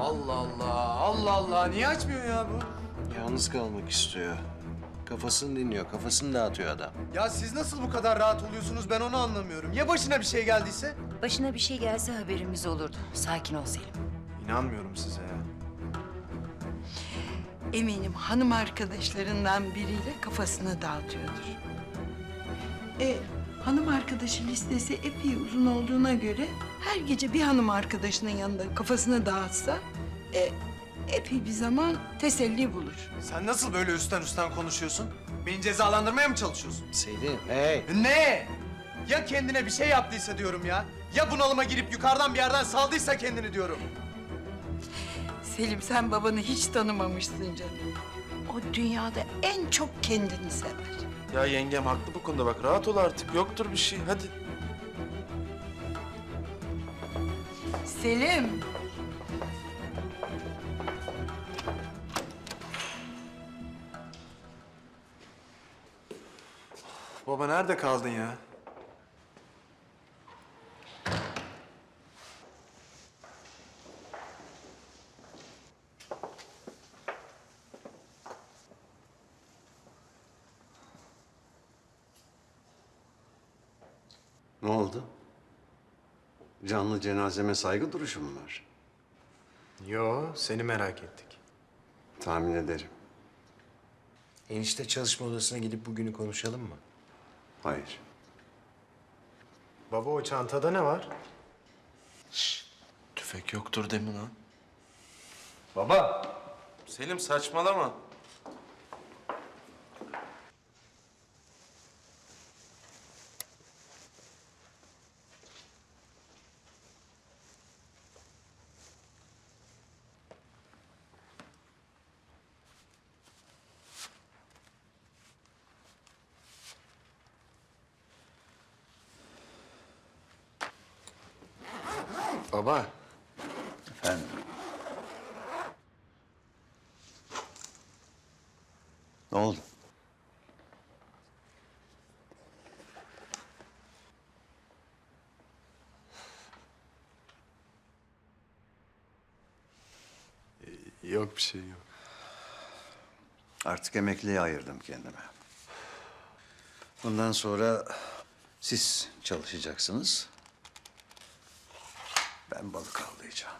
Allah Allah, Allah Allah. Niye açmıyor ya bu? Yalnız kalmak istiyor. Kafasını dinliyor, kafasını dağıtıyor adam. Ya siz nasıl bu kadar rahat oluyorsunuz ben onu anlamıyorum. Ya başına bir şey geldiyse? Başına bir şey gelse haberimiz olurdu. Sakin ol Selim. İnanmıyorum size ya. Eminim hanım arkadaşlarından biriyle kafasını dağıtıyordur. E, hanım arkadaşı listesi epey uzun olduğuna göre her gece bir hanım arkadaşının yanında kafasını dağıtsa e, epey bir zaman teselli bulur. Sen nasıl böyle üstten üstten konuşuyorsun? Beni cezalandırmaya mı çalışıyorsun? Selim, hey! Ne? Ya kendine bir şey yaptıysa diyorum ya. Ya bunalıma girip yukarıdan bir yerden saldıysa kendini diyorum. Selim sen babanı hiç tanımamışsın canım. O dünyada en çok kendini sever. Ya yengem haklı bu konuda bak rahat ol artık yoktur bir şey hadi. Selim. Baba nerede kaldın ya? Ne oldu? Canlı cenazeme saygı duruşu mu var? Yo, seni merak ettik. Tahmin ederim. Enişte çalışma odasına gidip bugünü konuşalım mı? Hayır. Baba o çantada ne var? Tüfek yoktur demin ha. Baba. Selim saçmalama. Baba, Efendim? Ne oldu? yok bir şey yok. Artık emekliye ayırdım kendime. Bundan sonra siz çalışacaksınız. Ben balık avlayacağım.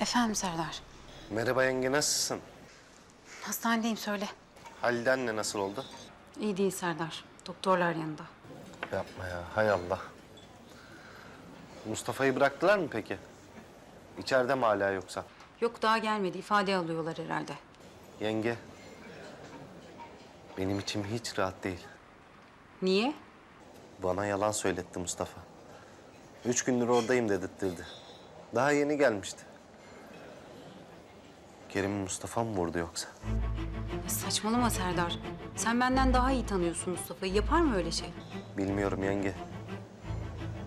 Efendim Serdar. Merhaba yenge nasılsın? Hastanedeyim söyle. Halide anne nasıl oldu? İyi değil Serdar. Doktorlar yanında. Yapma ya hay Allah. Mustafa'yı bıraktılar mı peki? İçeride mi hala yoksa? Yok daha gelmedi. ifade alıyorlar herhalde. Yenge. Benim içim hiç rahat değil. Niye? Bana yalan söyletti Mustafa. Üç gündür oradayım dedirttirdi. Daha yeni gelmişti. Kerim Mustafa mı vurdu yoksa? Ya saçmalama Serdar. Sen benden daha iyi tanıyorsun Mustafa'yı. Yapar mı öyle şey? Bilmiyorum yenge.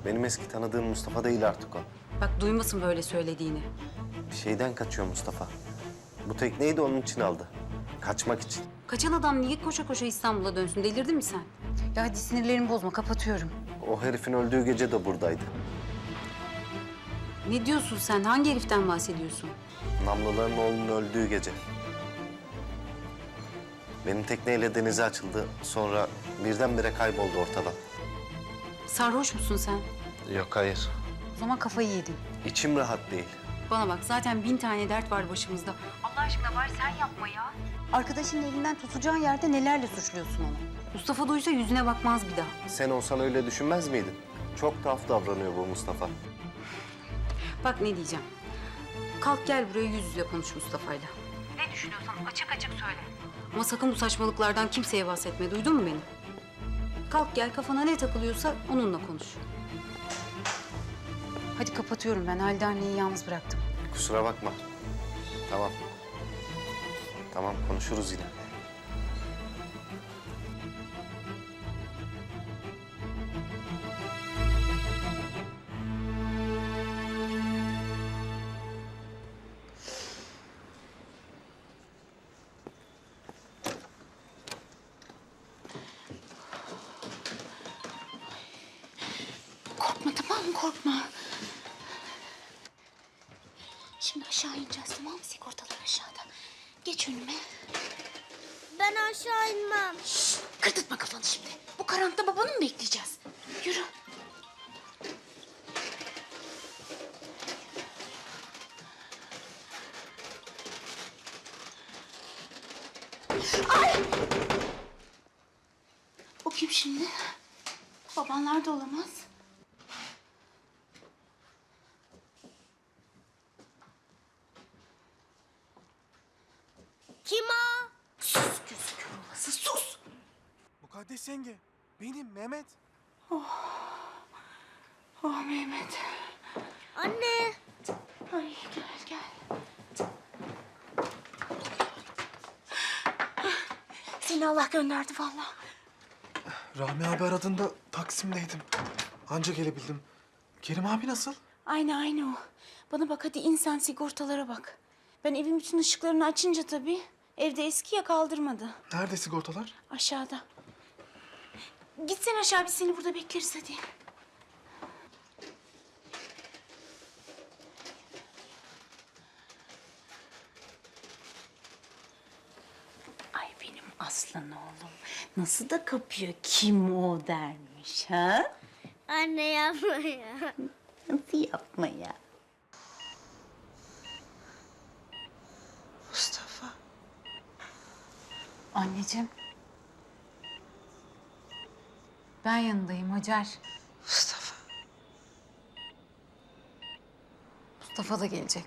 Benim eski tanıdığım Mustafa değil artık o. Bak duymasın böyle söylediğini. Bir şeyden kaçıyor Mustafa. Bu tekneyi de onun için aldı. Kaçmak için. Kaçan adam niye koşa koşa İstanbul'a dönsün? Delirdin mi sen? Ya hadi sinirlerimi bozma. Kapatıyorum. O herifin öldüğü gece de buradaydı. Ne diyorsun sen? Hangi heriften bahsediyorsun? Namlıların oğlunun öldüğü gece. Benim tekneyle denize açıldı. Sonra birdenbire kayboldu ortadan. Sarhoş musun sen? Yok hayır. O zaman kafayı yedin. İçim rahat değil. Bana bak zaten bin tane dert var başımızda. Allah aşkına bari sen yapma ya. Arkadaşının elinden tutacağın yerde nelerle suçluyorsun onu. Mustafa duysa yüzüne bakmaz bir daha. Sen olsan öyle düşünmez miydin? Çok tuhaf davranıyor bu Mustafa. Bak ne diyeceğim. Kalk gel buraya yüz yüze konuş Mustafa'yla. Ne düşünüyorsan açık açık söyle. Ama sakın bu saçmalıklardan kimseye bahsetme. Duydun mu beni? Kalk gel kafana ne takılıyorsa onunla konuş. Hadi kapatıyorum ben. Halide anneyi yalnız bıraktım. Kusura bakma. Tamam. Tamam konuşuruz yine. Tamam? Korkma. Şimdi aşağı ineceğiz tamam mı? Sigortalar aşağıda. Geç önüme. Ben aşağı inmem. Kırdırtma kafanı şimdi. Bu karanlıkta babanı mı bekleyeceğiz? Yürü. Ay! O kim şimdi? Babanlar da olamaz. Kim o? Sus gözü kör olası sus. Mukaddes yenge. Benim Mehmet. Oh Mehmet. Anne. Ay gel gel. Seni Allah gönderdi vallahi. Rami abi aradığında Taksim'deydim. Anca gelebildim. Kerim abi nasıl? Aynı aynı o. Bana bak hadi insan sigortalara bak. Ben evin bütün ışıklarını açınca tabii evde eski ya kaldırmadı. Nerede sigortalar? Aşağıda. Gitsen aşağı biz seni burada bekleriz hadi. Ay benim aslan oğlum. Nasıl da kapıyor kim o dermiş ha? Anne yapma ya. Nasıl yapma ya? Anneciğim. Ben yanındayım Hacer. Mustafa. Mustafa da gelecek.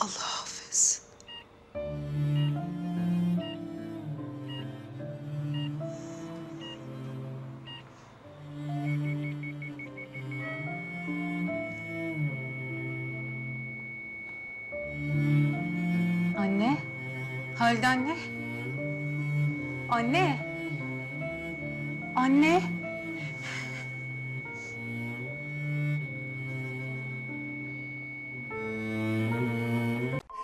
Allah affetsin. Anne. Halide anne. Anne. Anne.